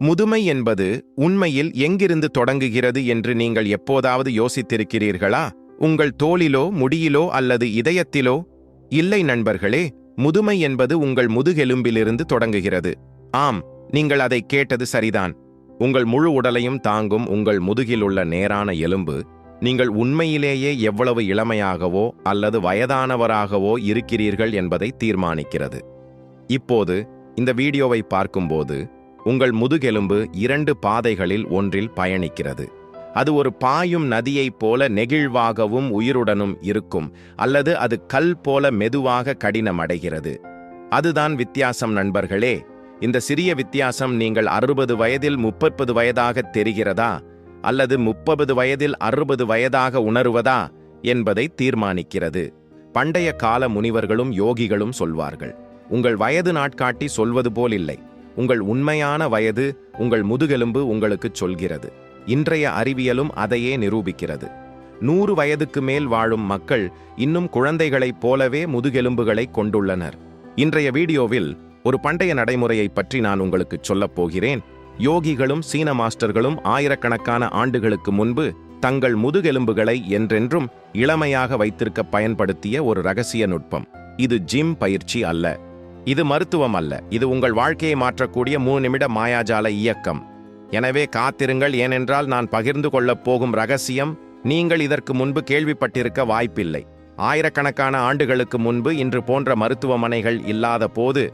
முதுமை என்பது உண்மையில் எங்கிருந்து தொடங்குகிறது என்று நீங்கள் எப்போதாவது யோசித்திருக்கிறீர்களா? உங்கள் தோளிலோ முடியிலோ அல்லது இதயத்திலோ? இல்லை நண்பர்களே முதுமை என்பது உங்கள் முதுகெலும்பிலிருந்து தொடங்குகிறது. ஆம் நீங்கள் அதை கேட்டது சரிதான். உங்கள் முழு உடலையும் தாங்கும் உங்கள் முதுகில் உள்ள நேரான எலும்பு நீங்கள் உண்மையிலேயே எவ்வளவு இளமையாகவோ அல்லது வயதானவராகவோ இருக்கிறீர்கள் என்பதை தீர்மானிக்கிறது. இப்போது இந்த வீடியோவை பார்க்கும்போது உங்கள் முதுகெலும்பு இரண்டு பாதைகளில் ஒன்றில் பயணிக்கிறது. அது ஒரு பாயும் நதியைப் போல நெகிழ்வாகவும் உயிருடனும் இருக்கும் அல்லது அது கல் போல மெதுவாக கடினமடைகிறது. அதுதான் வித்தியாசம் நண்பர்களே. இந்த சிறிய வித்தியாசம் நீங்கள் அறுபது வயதில் முப்பது வயதாக தெரிகிறதா அல்லது முப்பது வயதில் அறுபது வயதாக உணருவதா என்பதை தீர்மானிக்கிறது. பண்டைய கால முனிவர்களும் யோகிகளும் சொல்வார்கள் உங்கள் வயது நாட்காட்டி சொல்வது போல் இல்லை. உங்கள் உண்மையான வயது உங்கள் முதுகெலும்பு உங்களுக்குச் சொல்கிறது. இன்றைய அறிவியலும் அதையே நிரூபிக்கிறது. நூறு வயதுக்கு மேல் வாழும் மக்கள் இன்னும் குழந்தைகளைப் போலவே முதுகெலும்புகளை கொண்டுள்ளனர். இன்றைய வீடியோவில் ஒரு பண்டைய நடைமுறையைப் பற்றி நான் உங்களுக்கு சொல்லப் போகிறேன். யோகிகளும் சீன மாஸ்டர்களும் ஆயிரக்கணக்கான ஆண்டுகளுக்கு முன்பு தங்கள் முதுகெலும்புகளை என்றென்றும் இளமையாக வைத்திருக்க பயன்படுத்திய ஒரு ரகசிய நுட்பம். இது ஜிம் பயிற்சி அல்ல. இது மருத்துவம் அல்ல. இது உங்கள் வாழ்க்கையை மாற்றக்கூடிய மூணு நிமிட மாயாஜால இயக்கம். எனவே காத்திருங்கள். ஏனென்றால் நான் பகிர்ந்து கொள்ளப் போகும் ரகசியம் நீங்கள் இதற்கு முன்பு கேள்விப்பட்டிருக்க வாய்ப்பில்லை. ஆயிரக்கணக்கான ஆண்டுகளுக்கு முன்பு இன்று போன்ற மருத்துவமனைகள் இல்லாத போது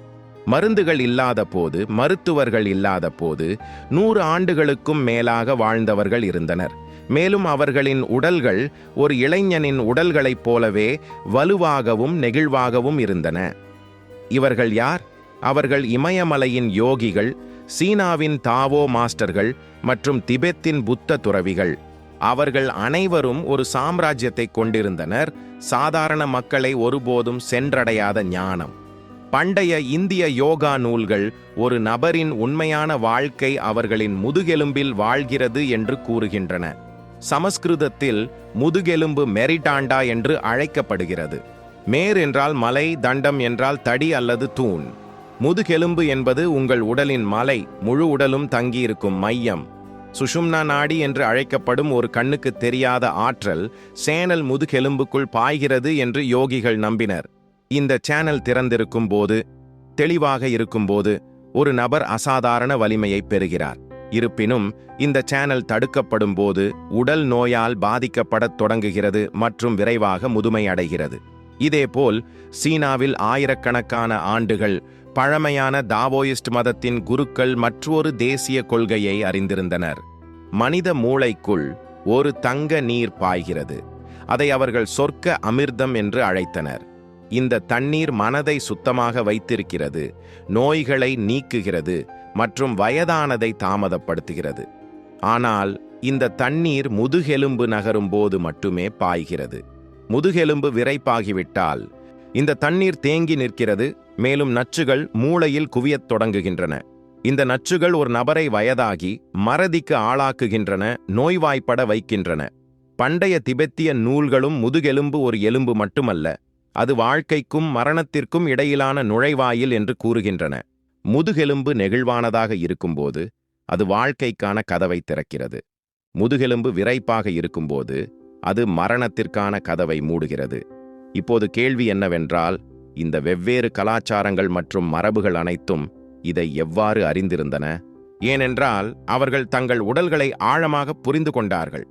மருந்துகள் இல்லாத போது மருத்துவர்கள் இல்லாத போது நூறு ஆண்டுகளுக்கும் மேலாக வாழ்ந்தவர்கள் இருந்தனர். மேலும் அவர்களின் உடல்கள் ஒரு இளைஞனின் உடல்களைப் போலவே வலுவாகவும் நெகிழ்வாகவும் இருந்தன. இவர்கள் யார்? அவர்கள் இமயமலையின் யோகிகள் சீனாவின் தாவோ மாஸ்டர்கள் மற்றும் திபெத்தின் புத்த துறவிகள். அவர்கள் அனைவரும் ஒரு சாம்ராஜ்யத்தை கொண்டிருந்தனர் சாதாரண மக்களை ஒருபோதும் சென்றடையாத ஞானம். பண்டைய இந்திய யோகா நூல்கள் ஒரு நபரின் உண்மையான வாழ்க்கை அவர்களின் முதுகெலும்பில் வாழ்கிறது என்று கூறுகின்றன. சமஸ்கிருதத்தில் முதுகெலும்பு மெரிடாண்டா என்று அழைக்கப்படுகிறது. மேர் என்றால் மலை தண்டம் என்றால் தடி அல்லது தூண். முதுகெலும்பு என்பது உங்கள் உடலின் மலை முழு உடலும் தங்கியிருக்கும் மையம். சுஷும்னா நாடி என்று அழைக்கப்படும் ஒரு கண்ணுக்கு தெரியாத ஆற்றல் சேனல் முதுகெலும்புக்குள் பாய்கிறது என்று யோகிகள் நம்பினர். இந்த சேனல் திறந்திருக்கும் போது தெளிவாக இருக்கும்போது ஒரு நபர் அசாதாரண வலிமையை பெறுகிறார். இருப்பினும் இந்த சேனல் தடுக்கப்படும் போது உடல் நோயால் பாதிக்கப்படத் தொடங்குகிறது மற்றும் விரைவாக முதுமை அடைகிறது. இதேபோல் சீனாவில் ஆயிரக்கணக்கான ஆண்டுகள் பழமையான தாவோயிஸ்ட் மதத்தின் குருக்கள் மற்றொரு தேசிய கொள்கையை அறிந்திருந்தனர். மனித மூளைக்குள் ஒரு தங்க நீர் பாய்கிறது. அதை அவர்கள் சொர்க்க அமிர்தம் என்று அழைத்தனர். இந்த தண்ணீர் மனதை சுத்தமாக வைத்திருக்கிறது நோய்களை நீக்குகிறது மற்றும் வயதானதை தாமதப்படுத்துகிறது. ஆனால் இந்த தண்ணீர் முதுகெலும்பு நகரும் போது மட்டுமே பாய்கிறது. முதுகெலும்பு விரைப்பாகிவிட்டால் இந்த தண்ணீர் தேங்கி நிற்கிறது மேலும் நச்சுகள் மூளையில் குவியத் தொடங்குகின்றன. இந்த நச்சுகள் ஒரு நபரை வயதாகி மறதிக்கு ஆளாக்குகின்றன நோய்வாய்ப்பட வைக்கின்றன. பண்டைய திபெத்திய நூல்களும் முதுகெலும்பு ஒரு எலும்பு மட்டுமல்ல அது வாழ்க்கைக்கும் மரணத்திற்கும் இடையிலான நுழைவாயில் என்று கூறுகின்றன. முதுகெலும்பு நெகிழ்வானதாக இருக்கும்போது அது வாழ்க்கைக்கான கதவை திறக்கிறது. முதுகெலும்பு விரைப்பாக இருக்கும்போது அது மரணத்திற்கான கதவை மூடுகிறது. இப்போது கேள்வி என்னவென்றால் இந்த வெவ்வேறு கலாச்சாரங்கள் மற்றும் மரபுகள் அனைத்தும் இதை எவ்வாறு அறிந்திருந்தன? ஏனென்றால் அவர்கள் தங்கள் உடல்களை ஆழமாக புரிந்து கொண்டார்கள்.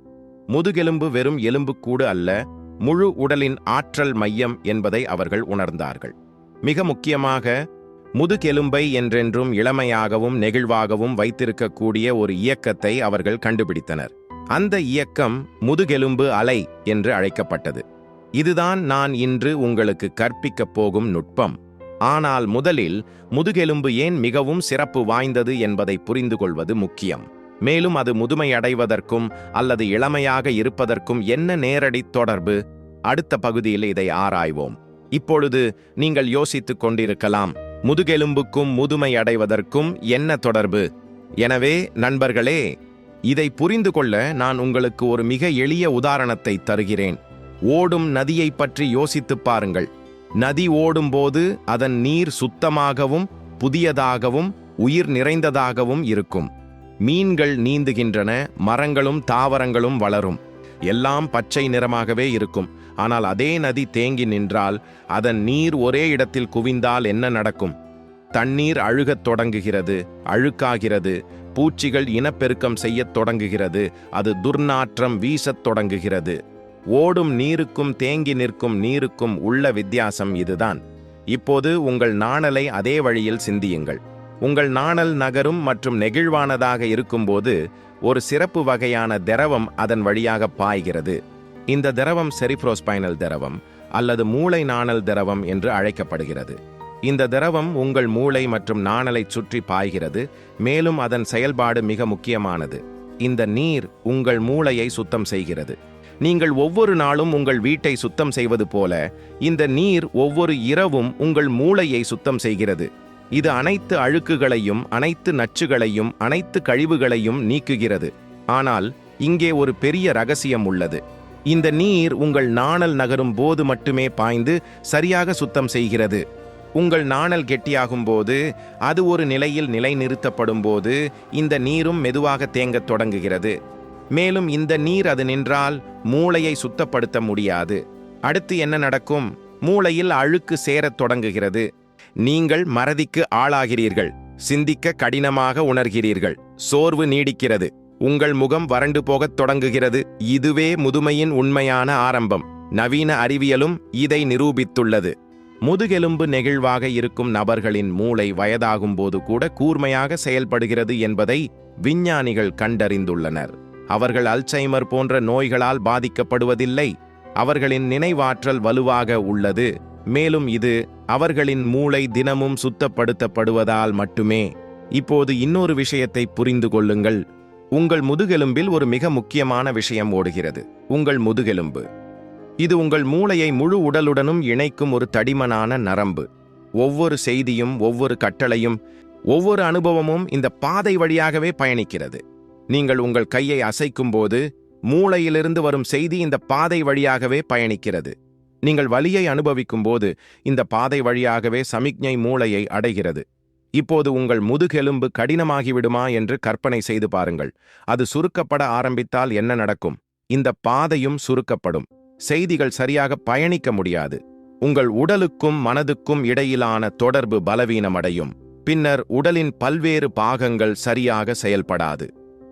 முதுகெலும்பு வெறும் எலும்புக்கூடு அல்ல முழு உடலின் ஆற்றல் மையம் என்பதை அவர்கள் உணர்ந்தார்கள். மிக முக்கியமாக முதுகெலும்பை என்றென்றும் இளமையாகவும் நெகிழ்வாகவும் வைத்திருக்கக்கூடிய ஒரு இயக்கத்தை அவர்கள் கண்டுபிடித்தனர். அந்த இயக்கம் முதுகெலும்பு அலை என்று அழைக்கப்பட்டது. இதுதான் நான் இன்று உங்களுக்கு கற்பிக்கப் போகும் நுட்பம். ஆனால் முதலில் முதுகெலும்பு ஏன் மிகவும் சிறப்பு வாய்ந்தது என்பதை புரிந்து கொள்வது முக்கியம். மேலும் அது முதுமையடைவதற்கும் அல்லது இளமையாக இருப்பதற்கும் என்ன நேரடி தொடர்பு? அடுத்த பகுதியில் இதை ஆராய்வோம். இப்பொழுது நீங்கள் யோசித்துக் கொண்டிருக்கலாம் முதுகெலும்புக்கும் முதுமை அடைவதற்கும் என்ன தொடர்பு? எனவே நண்பர்களே இதை புரிந்து கொள்ள நான் உங்களுக்கு ஒரு மிக எளிய உதாரணத்தை தருகிறேன். ஓடும் நதியை பற்றி யோசித்துப் பாருங்கள். நதி ஓடும்போது அதன் நீர் சுத்தமாகவும் புதியதாகவும் உயிர் நிறைந்ததாகவும் இருக்கும். மீன்கள் நீந்துகின்றன மரங்களும் தாவரங்களும் வளரும். எல்லாம் பச்சை நிறமாகவே இருக்கும். ஆனால் அதே நதி தேங்கி நின்றால் அதன் நீர் ஒரே இடத்தில் குவிந்தால் என்ன நடக்கும்? தண்ணீர் அழுகத் தொடங்குகிறது அழுக்காகிறது பூச்சிகள் இனப்பெருக்கம் செய்யத் தொடங்குகிறது. அது துர்நாற்றம் வீசத் தொடங்குகிறது. ஓடும் நீருக்கும் தேங்கி நிற்கும் நீருக்கும் உள்ள வித்தியாசம் இதுதான். இப்போது உங்கள் நாணலை அதே வழியில் சிந்தியுங்கள். உங்கள் நாணல் நகரும் மற்றும் நெகிழ்வானதாக இருக்கும்போது ஒரு சிறப்பு வகையான திரவம் அதன் வழியாக பாய்கிறது. இந்த திரவம் செரிப்ரோஸ்பைனல் திரவம் அல்லது மூளை நாணல் திரவம் என்று அழைக்கப்படுகிறது. இந்த திரவம் உங்கள் மூளை மற்றும் நாணலைச் சுற்றி பாய்கிறது மேலும் அதன் செயல்பாடு மிக முக்கியமானது. இந்த நீர் உங்கள் மூளையை சுத்தம் செய்கிறது. நீங்கள் ஒவ்வொரு நாளும் உங்கள் வீட்டை சுத்தம் செய்வது போல இந்த நீர் ஒவ்வொரு இரவும் உங்கள் மூளையை சுத்தம் செய்கிறது. இது அனைத்து அழுக்குகளையும் அனைத்து நச்சுகளையும் அனைத்து கழிவுகளையும் நீக்குகிறது. ஆனால் இங்கே ஒரு பெரிய ரகசியம் உள்ளது. இந்த நீர் உங்கள் நாணல் நகரும் போது மட்டுமே பாய்ந்து சரியாக சுத்தம் செய்கிறது. உங்கள் நாணல் கெட்டியாகும் போது அது ஒரு நிலையில் நிலைநிறுத்தப்படும் போது இந்த நீரும் மெதுவாக தேங்கத் தொடங்குகிறது. மேலும் இந்த நீர் அது நின்றால் மூளையை சுத்தப்படுத்த முடியாது. அடுத்து என்ன நடக்கும்? மூளையில் அழுக்கு சேரத் தொடங்குகிறது. நீங்கள் மறதிக்கு ஆளாகிறீர்கள். சிந்திக்க கடினமாக உணர்கிறீர்கள். சோர்வு நீடிக்கிறது. உங்கள் முகம் வறண்டு போகத் தொடங்குகிறது. இதுவே முதுமையின் உண்மையான ஆரம்பம். நவீன அறிவியலும் இதை நிரூபித்துள்ளது. முதுகெலும்பு நெகிழ்வாக இருக்கும் நபர்களின் மூளை வயதாகும்போது கூட கூர்மையாக செயல்படுகிறது என்பதை விஞ்ஞானிகள் கண்டறிந்துள்ளனர். அவர்கள் அல்சைமர் போன்ற நோய்களால் பாதிக்கப்படுவதில்லை. அவர்களின் நினைவாற்றல் வலுவாக உள்ளது. மேலும் இது அவர்களின் மூளை தினமும் சுத்தப்படுத்தப்படுவதால் மட்டுமே. இப்போது இன்னொரு விஷயத்தை புரிந்து கொள்ளுங்கள். உங்கள் முதுகெலும்பில் ஒரு மிக முக்கியமான விஷயம் ஓடுகிறது. உங்கள் முதுகெலும்பு. இது உங்கள் மூளையை முழு உடலுடனும் இணைக்கும் ஒரு தடிமனான நரம்பு. ஒவ்வொரு செய்தியும் ஒவ்வொரு கட்டளையும் ஒவ்வொரு அனுபவமும் இந்த பாதை வழியாகவே பயணிக்கிறது. நீங்கள் உங்கள் கையை அசைக்கும் போது மூளையிலிருந்து வரும் செய்தி இந்த பாதை வழியாகவே பயணிக்கிறது. நீங்கள் வலியை அனுபவிக்கும் போது இந்த பாதை வழியாகவே சமிக்ஞை மூளையை அடைகிறது. இப்போது உங்கள் முதுகெலும்பு கடினமாகிவிடுமா என்று கற்பனை செய்து பாருங்கள். அது சுருக்கப்பட ஆரம்பித்தால் என்ன நடக்கும்? இந்த பாதையும் சுருக்கப்படும். செய்திகள் சரியாக பயணிக்க முடியாது. உங்கள் உடலுக்கும் மனதுக்கும் இடையிலான தொடர்பு பலவீனமடையும். பின்னர் உடலின் பல்வேறு பாகங்கள் சரியாக செயல்படாது.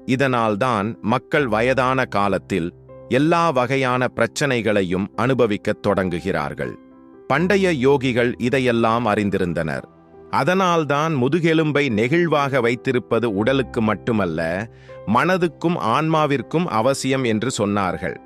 இதனால்தான் மக்கள் வயதான காலத்தில் எல்லா வகையான பிரச்சனைகளையும் அனுபவிக்கத் தொடங்குகிறார்கள். பண்டைய யோகிகள் இதையெல்லாம் அறிந்திருந்தனர். அதனால்தான் முதுகெலும்பை நெகிழ்வாக வைத்திருப்பது உடலுக்கு மட்டுமல்ல மனதுக்கும் ஆன்மாவிற்கும் அவசியம் என்று சொன்னார்கள்.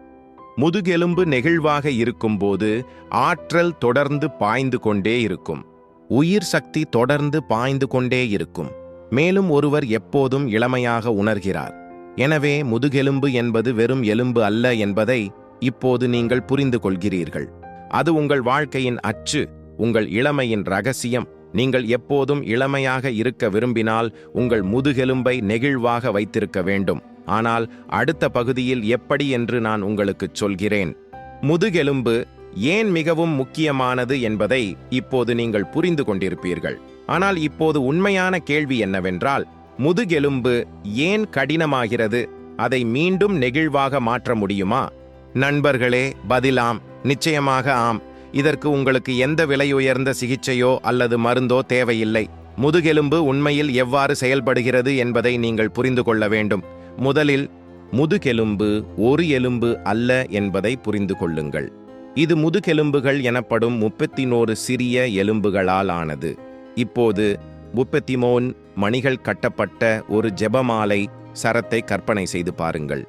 முதுகெலும்பு நெகிழ்வாக இருக்கும்போது ஆற்றல் தொடர்ந்து பாய்ந்து கொண்டே இருக்கும். உயிர் சக்தி தொடர்ந்து பாய்ந்து கொண்டே இருக்கும். மேலும் ஒருவர் எப்போதும் இளமையாக உணர்கிறார். எனவே முதுகெலும்பு என்பது வெறும் எலும்பு அல்ல என்பதை இப்போது நீங்கள் புரிந்து கொள்கிறீர்கள். அது உங்கள் வாழ்க்கையின் அச்சு உங்கள் இளமையின் ரகசியம். நீங்கள் எப்போதும் இளமையாக இருக்க விரும்பினால் உங்கள் முதுகெலும்பை நெகிழ்வாக வைத்திருக்க வேண்டும். ஆனால் அடுத்த பகுதியில் எப்படி என்று நான் உங்களுக்குச் சொல்கிறேன். முதுகெலும்பு ஏன் மிகவும் முக்கியமானது என்பதை இப்போது நீங்கள் புரிந்து கொண்டிருப்பீர்கள். ஆனால் இப்போது உண்மையான கேள்வி என்னவென்றால் முதுகெலும்பு ஏன் கடினமாகிறது? அதை மீண்டும் நெகிழ்வாக மாற்ற முடியுமா? நண்பர்களே பதிலாம். நிச்சயமாக ஆம். இதற்கு உங்களுக்கு எந்த விலையுயர்ந்த சிகிச்சையோ அல்லது மருந்தோ தேவையில்லை. முதுகெலும்பு உண்மையில் எவ்வாறு செயல்படுகிறது என்பதை நீங்கள் புரிந்து கொள்ள வேண்டும். முதலில் முதுகெலும்பு ஒரு எலும்பு அல்ல என்பதை புரிந்து கொள்ளுங்கள். இது முதுகெலும்புகள் எனப்படும் முப்பத்தினோரு சிறிய எலும்புகளால் ஆனது. இப்போது முப்பத்திமோன் மணிகள் கட்டப்பட்ட ஒரு ஜெபமாலை சரத்தை கற்பனை செய்து பாருங்கள்.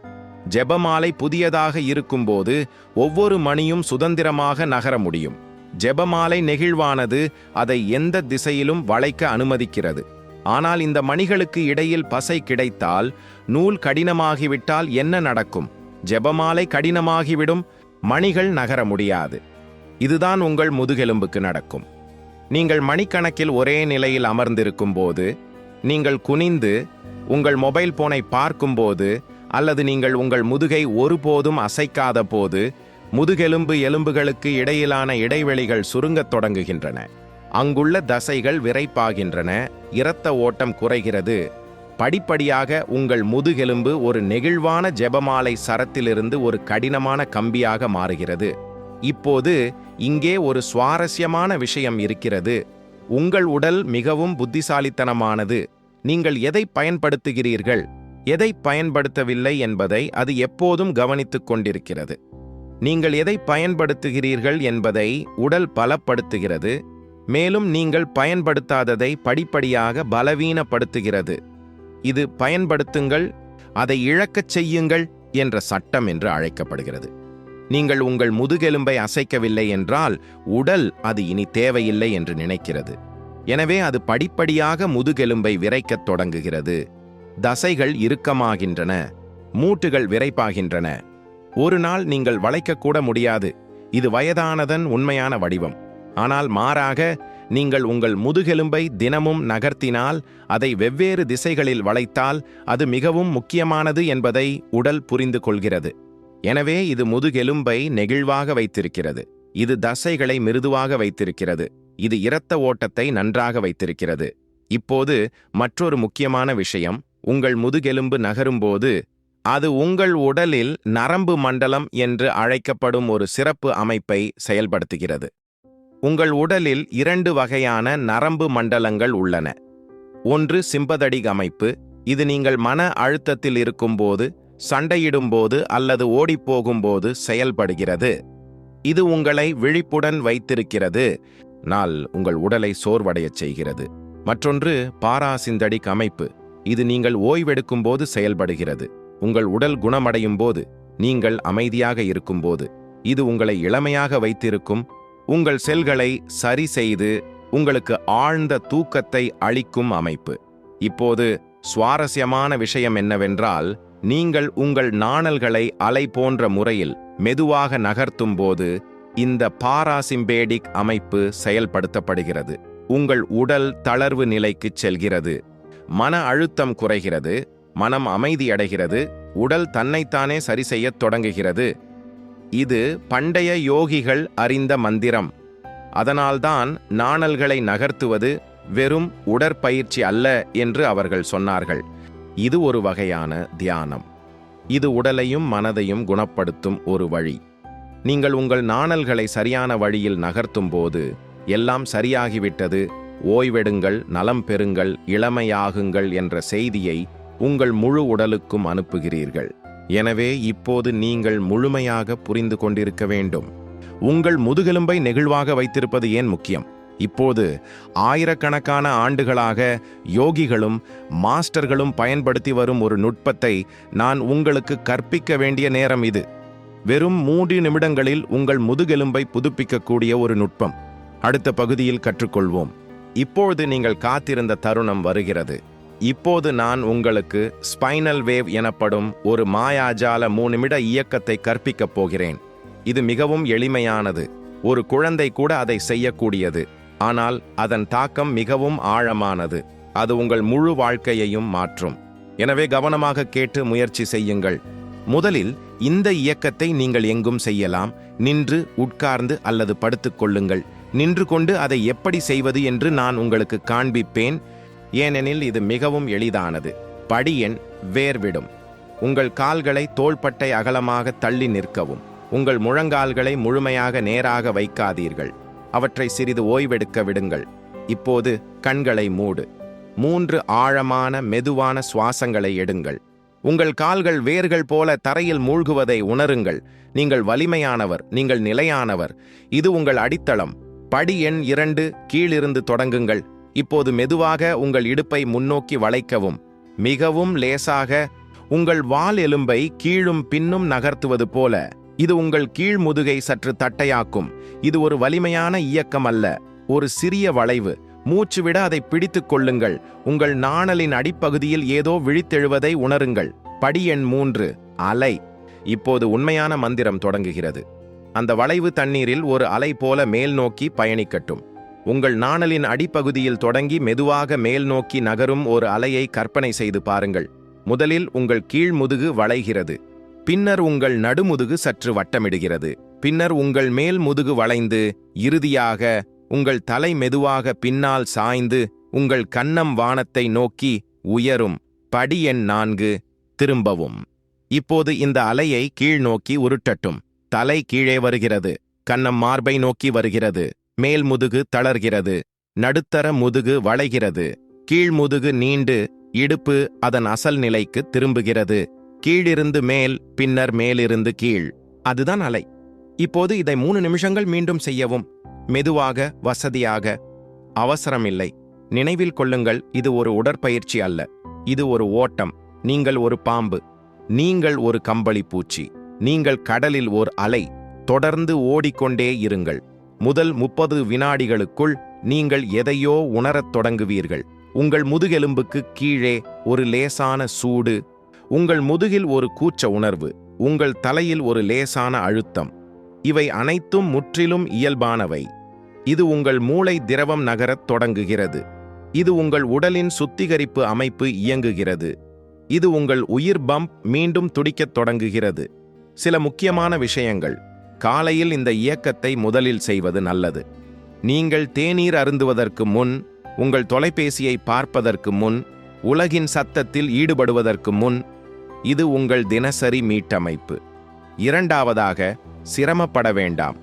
ஜெபமாலை புதியதாக இருக்கும்போது ஒவ்வொரு மணியும் சுதந்திரமாக நகர முடியும். ஜெபமாலை நெகிழ்வானது அதை எந்த திசையிலும் வளைக்க அனுமதிக்கிறது. ஆனால் இந்த மணிகளுக்கு இடையில் பசை கிடைத்தால் நூல் கடினமாகிவிட்டால் என்ன நடக்கும்? ஜெபமாலை கடினமாகிவிடும் மணிகள் நகர முடியாது. இதுதான் உங்கள் முதுகெலும்புக்கு நடக்கும். நீங்கள் மணிக்கணக்கில் ஒரே நிலையில் அமர்ந்திருக்கும் போது நீங்கள் குனிந்து உங்கள் மொபைல் போனை பார்க்கும்போது அல்லது நீங்கள் உங்கள் முதுகை ஒருபோதும் அசைக்காத போது முதுகெலும்பு எலும்புகளுக்கு இடையிலான இடைவெளிகள் சுருங்கத் தொடங்குகின்றன. அங்குள்ள தசைகள் விரைப்பாகின்றன. இரத்த ஓட்டம் குறைகிறது. படிப்படியாக உங்கள் முதுகெலும்பு ஒரு நெகிழ்வான ஜெபமாலை சரத்திலிருந்து ஒரு கடினமான கம்பியாக மாறுகிறது. இப்போது இங்கே ஒரு சுவாரஸ்யமான விஷயம் இருக்கிறது. உங்கள் உடல் மிகவும் புத்திசாலித்தனமானது. நீங்கள் எதை பயன்படுத்துகிறீர்கள்? எதை பயன்படுத்தவில்லை என்பதை அது எப்போதும் கவனித்துக் கொண்டிருக்கிறது. நீங்கள் எதை பயன்படுத்துகிறீர்கள் என்பதை உடல் பலப்படுத்துகிறது. மேலும் நீங்கள் பயன்படுத்தாததை படிப்படியாக பலவீனப்படுத்துகிறது. இது பயன்படுத்துங்கள் அதை இழக்கச் செய்யுங்கள் என்ற சட்டம் என்று அழைக்கப்படுகிறது. நீங்கள் உங்கள் முதுகெலும்பை அசைக்கவில்லை என்றால் உடல் அது இனி தேவையில்லை என்று நினைக்கிறது. எனவே அது படிப்படியாக முதுகெலும்பை விரைக்கத் தொடங்குகிறது. தசைகள் இறுக்கமாகின்றன மூட்டுகள் விரைப்பாகின்றன. ஒரு நாள் நீங்கள் வளைக்கக்கூட முடியாது. இது வயதானதன் உண்மையான வடிவம். ஆனால் மாறாக நீங்கள் உங்கள் முதுகெலும்பை தினமும் நகர்த்தினால் அதை வெவ்வேறு திசைகளில் வளைத்தால் அது மிகவும் முக்கியமானது என்பதை உடல் புரிந்து கொள்கிறது. எனவே இது முதுகெலும்பை நெகிழ்வாக வைத்திருக்கிறது. இது தசைகளை மிருதுவாக வைத்திருக்கிறது. இது இரத்த ஓட்டத்தை நன்றாக வைத்திருக்கிறது. இப்போது மற்றொரு முக்கியமான விஷயம் உங்கள் முதுகெலும்பு நகரும்போது அது உங்கள் உடலில் நரம்பு மண்டலம் என்று அழைக்கப்படும் ஒரு சிறப்பு அமைப்பை செயல்படுத்துகிறது. உங்கள் உடலில் இரண்டு வகையான நரம்பு மண்டலங்கள் உள்ளன. ஒன்று சிம்பதடிக் அமைப்பு இது நீங்கள் மன அழுத்தத்தில் இருக்கும்போது சண்டையிடும்போது அல்லது ஓடிப்போகும்போது செயல்படுகிறது. இது உங்களை விழிப்புடன் வைத்திருக்கிறது. நாள் உங்கள் உடலை சோர்வடையச் செய்கிறது. மற்றொன்று பாராசிந்தடிக் அமைப்பு இது நீங்கள் ஓய்வெடுக்கும்போது செயல்படுகிறது. உங்கள் உடல் குணமடையும் போது நீங்கள் அமைதியாக இருக்கும்போது இது உங்களை இளமையாக வைத்திருக்கும் உங்கள் செல்களை சரி செய்து உங்களுக்கு ஆழ்ந்த தூக்கத்தை அளிக்கும் அமைப்பு. இப்போது சுவாரஸ்யமான விஷயம் என்னவென்றால் நீங்கள் உங்கள் நாணல்களை அலை போன்ற முறையில் மெதுவாக நகர்த்தும் போது இந்த பாராசிம்பேடிக் அமைப்பு செயல்படுத்தப்படுகிறது. உங்கள் உடல் தளர்வு நிலைக்கு செல்கிறது. மன அழுத்தம் குறைகிறது. மனம் அமைதியடைகிறது உடல் தன்னைத்தானே சரி செய்யத் தொடங்குகிறது. இது பண்டைய யோகிகள் அறிந்த மந்திரம். அதனால்தான் நாணல்களை நகர்த்துவது வெறும் உடற்பயிற்சி அல்ல என்று அவர்கள் சொன்னார்கள். இது ஒரு வகையான தியானம். இது உடலையும் மனதையும் குணப்படுத்தும் ஒரு வழி. நீங்கள் உங்கள் நாணல்களை சரியான வழியில் நகர்த்தும் போது எல்லாம் சரியாகிவிட்டது. ஓய்வெடுங்கள் நலம் பெறுங்கள் இளமையாகுங்கள் என்ற செய்தியை உங்கள் முழு உடலுக்கும் அனுப்புகிறீர்கள். எனவே இப்போது நீங்கள் முழுமையாக புரிந்து கொண்டிருக்க வேண்டும். உங்கள் முதுகெலும்பை நெகிழ்வாக வைத்திருப்பது ஏன் முக்கியம்? இப்போது ஆயிரக்கணக்கான ஆண்டுகளாக யோகிகளும் மாஸ்டர்களும் பயன்படுத்தி வரும் ஒரு நுட்பத்தை நான் உங்களுக்கு கற்பிக்க வேண்டிய நேரம் இது. வெறும் மூன்று நிமிடங்களில் உங்கள் முதுகெலும்பை புதுப்பிக்கக்கூடிய ஒரு நுட்பம். அடுத்த பகுதியில் கற்றுக்கொள்வோம். இப்பொழுது நீங்கள் காத்திருந்த தருணம் வருகிறது. இப்போது நான் உங்களுக்கு ஸ்பைனல் வேவ் எனப்படும் ஒரு மாயாஜால மூணுமிட இயக்கத்தை கற்பிக்கப் போகிறேன். இது மிகவும் எளிமையானது. ஒரு குழந்தை கூட அதை செய்யக்கூடியது. ஆனால் அதன் தாக்கம் மிகவும் ஆழமானது. அது உங்கள் முழு வாழ்க்கையையும் மாற்றும். எனவே கவனமாக கேட்டு முயற்சி செய்யுங்கள். முதலில் இந்த இயக்கத்தை நீங்கள் எங்கும் செய்யலாம். நின்று உட்கார்ந்து அல்லது படுத்துக்கொள்ளுங்கள் நின்று கொண்டு அதை எப்படி செய்வது என்று நான் உங்களுக்கு காண்பிப்பேன். ஏனெனில் இது மிகவும் எளிதானது. படி எண் வேர்விடும். உங்கள் கால்களை தோள்பட்டை அகலமாக தள்ளி நிற்கவும். உங்கள் முழங்கால்களை முழுமையாக நேராக வைக்காதீர்கள். அவற்றை சிறிது ஓய்வெடுக்க விடுங்கள். இப்போது கண்களை மூடு. மூன்று ஆழமான மெதுவான சுவாசங்களை எடுங்கள். உங்கள் கால்கள் வேர்கள் போல தரையில் மூழ்குவதை உணருங்கள். நீங்கள் வலிமையானவர் நீங்கள் நிலையானவர். இது உங்கள் அடித்தளம். படி எண் இரண்டு கீழிருந்து தொடங்குங்கள். இப்போது மெதுவாக உங்கள் இடுப்பை முன்னோக்கி வளைக்கவும். மிகவும் லேசாக உங்கள் வால் எலும்பை கீழும் பின்னும் நகர்த்துவது போல. இது உங்கள் கீழ் முதுகை சற்று தட்டையாக்கும். இது ஒரு வலிமையான இயக்கம் அல்ல. ஒரு சிறிய வளைவு. மூச்சுவிட அதை பிடித்துக் கொள்ளுங்கள். உங்கள் நாணலின் அடிப்பகுதியில் ஏதோ விழித்தெழுவதை உணருங்கள். படி எண் மூன்று. அலை. இப்போது உண்மையான மந்திரம் தொடங்குகிறது. அந்த வளைவு தண்ணீரில் ஒரு அலை போல மேல் நோக்கி பயணிக்கட்டும். உங்கள் நாணலின் அடிப்பகுதியில் தொடங்கி மெதுவாக மேல் நோக்கி நகரும் ஒரு அலையை கற்பனை செய்து பாருங்கள். முதலில் உங்கள் கீழ்முதுகு வளைகிறது. பின்னர் உங்கள் நடுமுதுகு சற்று வட்டமிடுகிறது. பின்னர் உங்கள் மேல் முதுகு வளைந்து இறுதியாக உங்கள் தலை மெதுவாக பின்னால் சாய்ந்து உங்கள் கன்னம் வானத்தை நோக்கி உயரும். படி எண் நான்கு திரும்பவும். இப்போது இந்த அலையை கீழ் நோக்கி உருட்டட்டும். தலை கீழே வருகிறது. கன்னம் மார்பை நோக்கி வருகிறது. மேல் முதுகு தளர்கிறது நடுத்தர முதுகு வளைகிறது கீழ் முதுகு நீண்டு இடுப்பு அதன் அசல் நிலைக்கு திரும்புகிறது கீழிருந்து மேல் பின்னர் மேலிருந்து கீழ். அதுதான் அலை. இப்போது இதை மூணு நிமிஷங்கள் மீண்டும் செய்யவும். மெதுவாக வசதியாக. அவசரமில்லை. நினைவில் கொள்ளுங்கள் இது ஒரு உடற்பயிற்சி அல்ல. இது ஒரு ஓட்டம். நீங்கள் ஒரு பாம்பு. நீங்கள் ஒரு கம்பளி பூச்சி நீங்கள் கடலில் ஓர் அலை. தொடர்ந்து ஓடிக்கொண்டே இருங்கள். முதல் முப்பது வினாடிகளுக்குள் நீங்கள் எதையோ உணரத் தொடங்குவீர்கள். உங்கள் முதுகெலும்புக்கு கீழே ஒரு லேசான சூடு. உங்கள் முதுகில் ஒரு கூச்ச உணர்வு. உங்கள் தலையில் ஒரு லேசான அழுத்தம். இவை அனைத்தும் முற்றிலும் இயல்பானவை. இது உங்கள் மூளை திரவம் நகரத் தொடங்குகிறது. இது உங்கள் உடலின் சுத்திகரிப்பு அமைப்பு இயங்குகிறது. இது உங்கள் உயிர் பம்ப் மீண்டும் துடிக்கத் தொடங்குகிறது. சில முக்கியமான விஷயங்கள். காலையில் இந்த இயக்கத்தை முதலில் செய்வது நல்லது. நீங்கள் தேநீர் அருந்துவதற்கு முன் உங்கள் தொலைபேசியை பார்ப்பதற்கு முன் உலகின் சத்தத்தில் ஈடுபடுவதற்கு முன் இது உங்கள் தினசரி மீட்டமைப்பு. இரண்டாவதாக சிரமப்பட வேண்டாம்.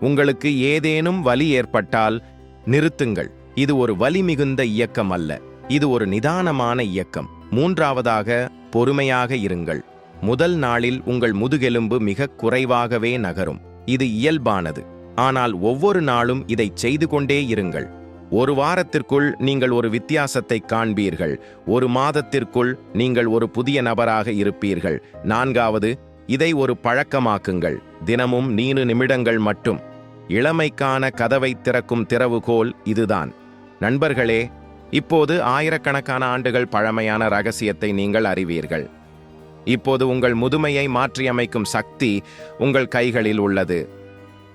உங்களுக்கு ஏதேனும் வலி ஏற்பட்டால் நிறுத்துங்கள். இது ஒரு வலி மிகுந்த இயக்கம் அல்ல. இது ஒரு நிதானமான இயக்கம். மூன்றாவதாக பொறுமையாக இருங்கள். முதல் நாளில் உங்கள் முதுகெலும்பு மிக குறைவாகவே நகரும். இது இயல்பானது. ஆனால் ஒவ்வொரு நாளும் இதை செய்து கொண்டே இருங்கள். ஒரு வாரத்திற்குள் நீங்கள் ஒரு வித்தியாசத்தை காண்பீர்கள். ஒரு மாதத்திற்குள் நீங்கள் ஒரு புதிய நபராக இருப்பீர்கள். நான்காவது இதை ஒரு பழக்கமாக்குங்கள். தினமும் நீரு நிமிடங்கள் மட்டும். இளமைக்கான கதவை திறக்கும் திறவுகோல் இதுதான். நண்பர்களே இப்போது ஆயிரக்கணக்கான ஆண்டுகள் பழமையான ரகசியத்தை நீங்கள் அறிவீர்கள். இப்போது உங்கள் முதுமையை மாற்றியமைக்கும் சக்தி உங்கள் கைகளில் உள்ளது.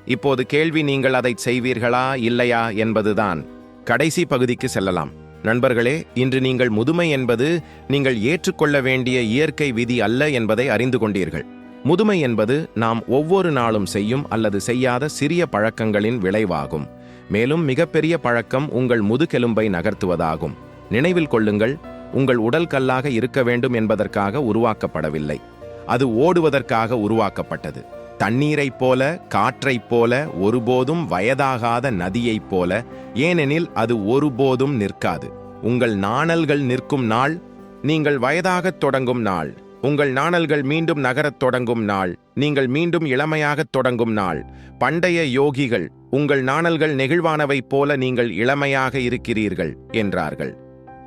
இப்போது கேள்வி நீங்கள் அதை செய்வீர்களா இல்லையா என்பதுதான். கடைசி பகுதிக்கு செல்லலாம். நண்பர்களே இன்று நீங்கள் முதுமை என்பது நீங்கள் ஏற்றுக்கொள்ள வேண்டிய இயற்கை விதி அல்ல என்பதை அறிந்து கொண்டீர்கள். முதுமை என்பது நாம் ஒவ்வொரு நாளும் செய்யும் அல்லது செய்யாத சிறிய பழக்கங்களின் விளைவாகும். மேலும் மிகப்பெரிய பழக்கம் உங்கள் முதுகெலும்பை நகர்த்துவதாகும். நினைவில் கொள்ளுங்கள் உங்கள் உடல் கல்லாக இருக்க வேண்டும் என்பதற்காக உருவாக்கப்படவில்லை. அது ஓடுவதற்காக உருவாக்கப்பட்டது. தண்ணீரைப் போல காற்றைப் போல ஒருபோதும் வயதாகாத நதியைப் போல ஏனெனில் அது ஒருபோதும் நிற்காது. உங்கள் நாணல்கள் நிற்கும் நாள் நீங்கள் வயதாகத் தொடங்கும் நாள். உங்கள் நாணல்கள் மீண்டும் நகரத் தொடங்கும் நாள் நீங்கள் மீண்டும் இளமையாகத் தொடங்கும் நாள். பண்டைய யோகிகள் உங்கள் நாணல்கள் நெகிழ்வானவைப் போல நீங்கள் இளமையாக இருக்கிறீர்கள் என்றார்கள்.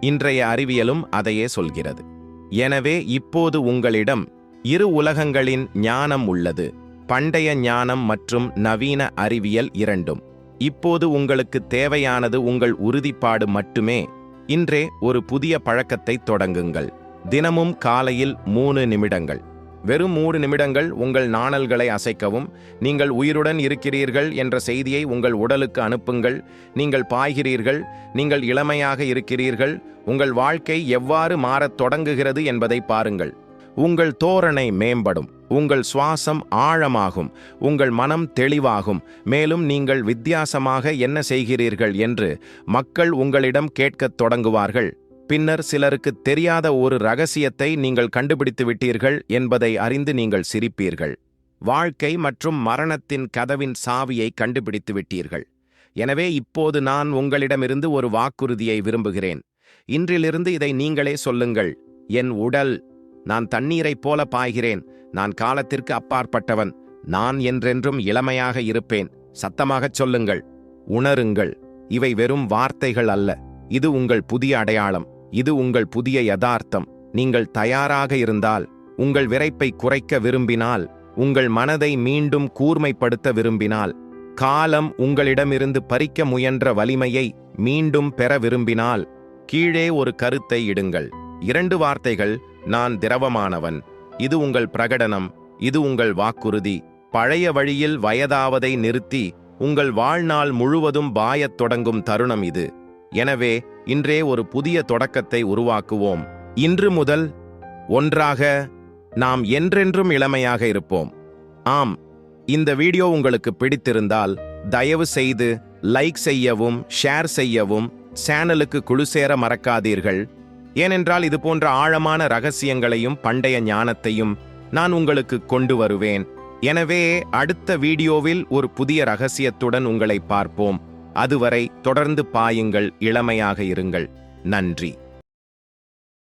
இன்றைய அறிவியலும் அதையே சொல்கிறது. எனவே இப்போது உங்களிடம் இரு உலகங்களின் ஞானம் உள்ளது. பண்டைய ஞானம் மற்றும் நவீன அறிவியல் இரண்டும். இப்போது உங்களுக்கு தேவையானது உங்கள் உறுதிப்பாடு மட்டுமே. இன்றே ஒரு புதிய பழக்கத்தை தொடங்குங்கள். தினமும் காலையில் மூணு நிமிடங்கள். வெறும் மூன்று நிமிடங்கள் உங்கள் நாணல்களை அசைக்கவும். நீங்கள் உயிருடன் இருக்கிறீர்கள் என்ற செய்தியை உங்கள் உடலுக்கு அனுப்புங்கள். நீங்கள் பாய்கிறீர்கள் நீங்கள் இளமையாக இருக்கிறீர்கள். உங்கள் வாழ்க்கை எவ்வாறு மாறத் தொடங்குகிறது என்பதை பாருங்கள். உங்கள் தோரணை மேம்படும் உங்கள் சுவாசம் ஆழமாகும் உங்கள் மனம் தெளிவாகும். மேலும் நீங்கள் வித்தியாசமாக என்ன செய்கிறீர்கள் என்று மக்கள் உங்களிடம் கேட்கத் தொடங்குவார்கள். பின்னர் சிலருக்கு தெரியாத ஒரு ரகசியத்தை நீங்கள் கண்டுபிடித்து விட்டீர்கள் என்பதை அறிந்து நீங்கள் சிரிப்பீர்கள். வாழ்க்கை மற்றும் மரணத்தின் கதவின் சாவியை கண்டுபிடித்து விட்டீர்கள். எனவே இப்போது நான் உங்களிடமிருந்து ஒரு வாக்குறுதியை விரும்புகிறேன். இன்றிலிருந்து இதை நீங்களே சொல்லுங்கள். என் உடல் நான் தண்ணீரைப் போல பாய்கிறேன். நான் காலத்திற்கு அப்பாற்பட்டவன். நான் என்றென்றும் இளமையாக இருப்பேன். சத்தமாகச் சொல்லுங்கள். உணருங்கள். இவை வெறும் வார்த்தைகள் அல்ல. இது உங்கள் புதிய அடையாளம். இது உங்கள் புதிய யதார்த்தம். நீங்கள் தயாராக இருந்தால் உங்கள் விரைப்பை குறைக்க விரும்பினால் உங்கள் மனதை மீண்டும் கூர்மைப்படுத்த விரும்பினால் காலம் உங்களிடமிருந்து பறிக்க முயன்ற வலிமையை மீண்டும் பெற விரும்பினால் கீழே ஒரு கருத்தை இடுங்கள். இரண்டு வார்த்தைகள் நான் திரவமானவன். இது உங்கள் பிரகடனம். இது உங்கள் வாக்குறுதி. பழைய வழியில் வயதாவதை நிறுத்தி உங்கள் வாழ்நாள் முழுவதும் பாயத் தொடங்கும் தருணம் இது. எனவே இன்றே ஒரு புதிய தொடக்கத்தை உருவாக்குவோம். இன்று முதல் ஒன்றாக நாம் என்றென்றும் இளமையாக இருப்போம். ஆம் இந்த வீடியோ உங்களுக்கு பிடித்திருந்தால் தயவு செய்து லைக் செய்யவும் ஷேர் செய்யவும் சேனலுக்கு குழு சேர மறக்காதீர்கள். ஏனென்றால் இது போன்ற ஆழமான ரகசியங்களையும் பண்டைய ஞானத்தையும் நான் உங்களுக்கு கொண்டு வருவேன். எனவே அடுத்த வீடியோவில் ஒரு புதிய ரகசியத்துடன் உங்களை பார்ப்போம். அதுவரை தொடர்ந்து பாயுங்கள் இளமையாக இருங்கள். நன்றி.